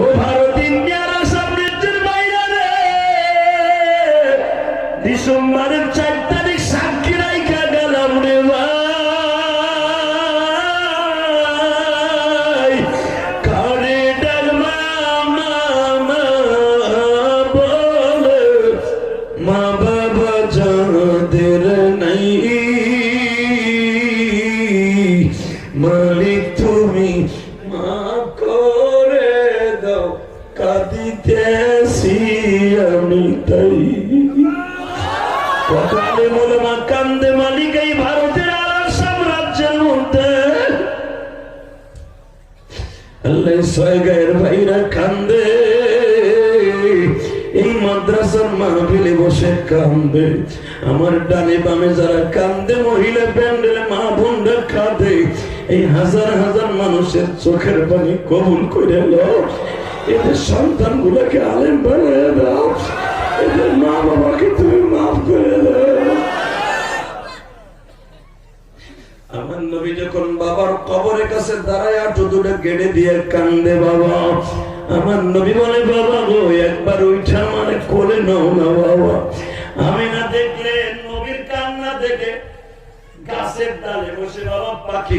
ও ভারত, ইন্ডিয়ারা সাম্রাজ্যের বাইরে। ডিসেম্বরের চার তারিখ সাক্ষী রাইখা গেলাম রে ভাই। ঘরে ডাকমা মা বাবা যাদের নাই। মালিক তুমি, মা দাও আমি তাই বলে মা কান্দে মালিক এই ভারতের আর সাম্রাজ্যের মধ্যে ভাইরা কান্দে এই মাদ্রাসার মাহফিলে বসে কান্দে। আমার ডানে বামে যারা কান্দে, মহিলা প্যান্ডেলে মা এই হাজার হাজার মানুষের চোখের পানি কবুল করে এদের সন্তান আলেম বানিয়ে দাও। এদের মা বাবাকে তুমি মাফ করে আমার নবী যখন বাবার কবরের কাছে মানে কোলে নাও না, বাবা। আমি না দেখলে নবীর কান্না দেখে গাছের ডালে বসে বাবা পাখি